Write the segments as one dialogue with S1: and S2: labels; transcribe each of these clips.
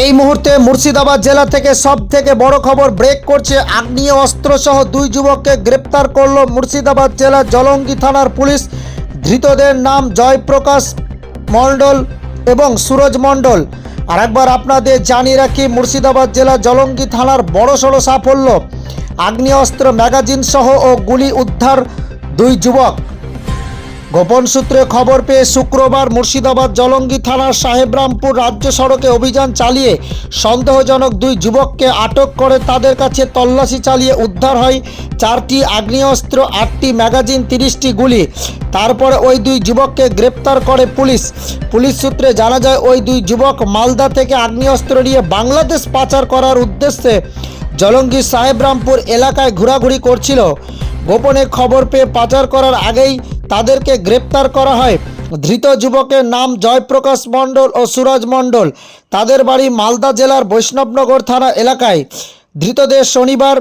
S1: এই মুহূর্তে মুর্শিদাবাদ জেলা থেকে সব থেকে বড় খবর, ব্রেক করছে আগ্নেয় অস্ত্রসহ দুই যুবককে গ্রেপ্তার করল মুর্শিদাবাদ জেলার জলঙ্গি থানার পুলিশ। ধৃতদের নাম জয়প্রকাশ মণ্ডল এবং সুরজ মণ্ডল। আর একবার আপনাদের জানিয়ে রাখি, মুর্শিদাবাদ জেলা জলঙ্গি থানার বড়সড় সাফল্য। আগ্নেয়াস্ত্র ম্যাগাজিন সহ ও গুলি উদ্ধার দুই যুবক। গোপন সূত্রে খবর পেয়ে শুক্রবার মুর্শিদাবাদ জলঙ্গি থানার সাহেবরামপুর রাজ্য সড়কে অভিযান চালিয়ে সন্দেহজনক দুই যুবককে আটক করে তাদের কাছে তল্লাশি চালিয়ে উদ্ধার হয় চারটি আগ্নেয়াস্ত্র, আটটি ম্যাগাজিন, তিরিশটি গুলি। তারপরে ওই দুই যুবককে গ্রেপ্তার করে পুলিশ। পুলিশ সূত্রে জানা যায়, ওই দুই যুবক মালদা থেকে আগ্নেয়াস্ত্র নিয়ে বাংলাদেশ পাচার করার উদ্দেশ্যে জলঙ্গি সাহেবরামপুর এলাকায় ঘোরাঘুরি করছিল। গোপনে খবর পেয়ে পাচার করার আগেই তাদেরকে গ্রেপ্তার করা হয়। ধৃত যুবকের নাম জয়প্রকাশ মণ্ডল ও সুরজ মণ্ডল। তাদের বাড়ি মালদা জেলার বৈষ্ণবনগর থানা এলাকায়। ধৃতদের শনিবার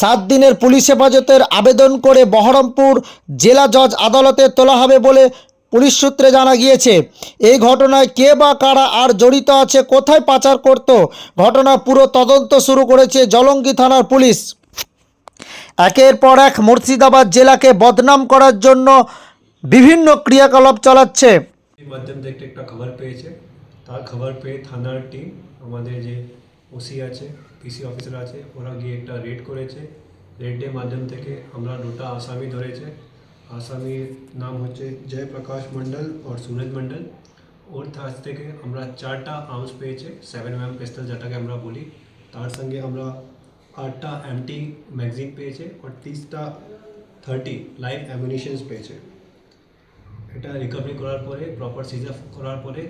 S1: সাত দিনের পুলিশ হেফাজতের আবেদন করে বহরমপুর জেলা জজ আদালতে তোলা হবে বলে পুলিশ সূত্রে জানা গিয়েছে। এই ঘটনায় কে বা কারা আর জড়িত আছে, কোথায় পাচার করত, ঘটনা পুরো তদন্ত শুরু করেছে জলঙ্গি থানার পুলিশ। একের পর এক মুর্শিদাবাদ জেলাকে বদনাম করার জন্য বিভিন্ন ক্রিয়াকলাপ চালাচ্ছে।
S2: মাধ্যম থেকে একটা খবর পেয়েছে। তার খবর পেয়ে থানার টিম আমাদের যে ওসি আছে পিসি অফিসার আছে, ওরা গিয়ে একটা রেড করেছে। রেডের মাধ্যম থেকে আমরা দুটা আসামি ধরেছে। আসামির নাম হচ্ছে জয়প্রকাশ মণ্ডল আর সুরজ মণ্ডল। ওর কাছ থেকে আমরা চারটা আর্মস পেয়েছে। সেভেন এম পিস্তল যেটাকে আমরা বলি, তার সঙ্গে আমরা আটটা এমটি ম্যাগজিন পেয়েছে আর তিরিশটা থার্টি লাইভ অ্যামিনিশনস পেয়েছে। এটা রিকভারি করার পরে প্রপার সিজার করার পরে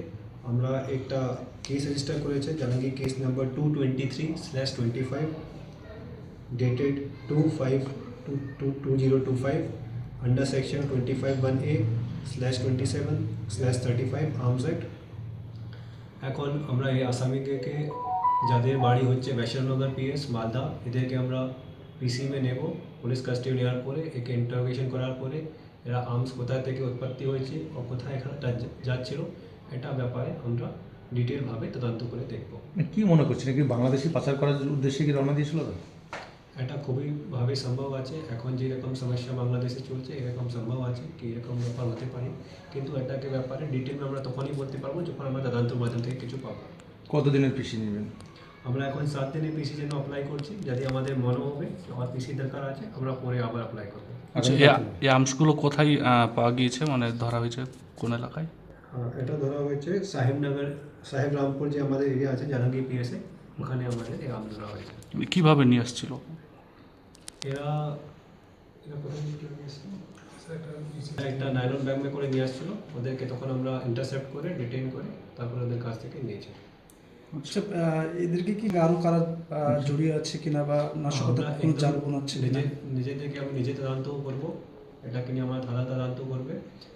S2: আমরা একটা কেস রেজিস্টার করেছে জানাঙ্গি case number two twenty three slash twenty five dated two five two two two zero two five under section twenty five A slash twenty seven slash thirty five arms act এখন আমরা এই আসামিকে যাদের বাড়ি হচ্ছে Baishnabnagar PS Malda এদেরকে আমরা পিসিমে নেব। পুলিশ কাস্টডি নেওয়ার পরে একে ইন্টারোগেশন করার পরে এরা আর্মস কোথা থেকে উৎপত্তি হয়েছে ও কোথায় এখানে যাচ্ছিল এটা ব্যাপারে আমরা ডিটেলভাবে তদন্ত করে দেখব।
S3: কি মনে করছেন? কি বাংলাদেশি পাচার করার উদ্দেশ্যে কি রওনা দিয়েছিল
S2: এটা খুবই ভাবে সম্ভব আছে। এখন যেরকম সমস্যা বাংলাদেশে চলছে এরকম সম্ভব আছে কি এরকম ব্যাপার হতে পারে। কিন্তু এটাকে ব্যাপারে ডিটেল আমরা তখনই বলতে পারব যখন আমরা তদন্তের মাধ্যম থেকে কিছু পাবো।
S3: কতদিনের পিছিয়ে নেবেন?
S2: আমরা এখন সাত দিনের পিসি জন্য অ্যাপ্লাই করছি যদি আমাদের মনে হবে যে আমার পিসি দরকার আছে আমরা পরে আবার অ্যাপ্লাই করব।
S4: আচ্ছা এই এই আর্মসগুলো কোথায় পাওয়া গিয়েছে? মানে ধরা হয়েছে কোন এলাকায়?
S2: এটা ধরা হয়েছে সাহেবনগর সাহেব রামপুর যে আমাদের এরিয়া আছে জাহাঙ্গীর পিএসএ ওখানে আমাদের এই আম ধরা হয়েছে।
S4: কীভাবে নিয়ে আসছিল?
S2: এরা একটা নাইলন ব্যাগে করে নিয়ে আসছিল। ওদেরকে তখন আমরা ইন্টারসেপ্ট করে ডিটেইন করে তারপরে ওদের কাছ থেকে নিয়েছি।
S5: আচ্ছা এদেরকে কি আরও কারা জড়িয়ে আছে কিনা বা নাশকতার
S2: আমরা
S5: কোনো জাল বোনাচ্ছে
S2: নিজে নিজেদেরকে আমি নিজে তদন্তও করব। এটাকে নিয়ে আমরা থানা তদন্ত করবে।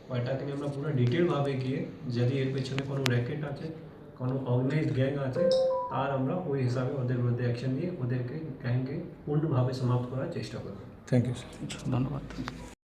S2: বা এটাকে নিয়ে আমরা পুরো ডিটেলভাবে গিয়ে যদি এর পেছনে কোনো র্যাকেট আছে কোনো অর্গানাইজড গ্যাং আছে তার আমরা ওই হিসাবে ওদের বিরুদ্ধে অ্যাকশন নিয়ে ওদেরকে গ্যাংকে পূর্ণভাবে সমাপ্ত করার চেষ্টা করব।
S3: থ্যাংক ইউ
S4: ধন্যবাদ।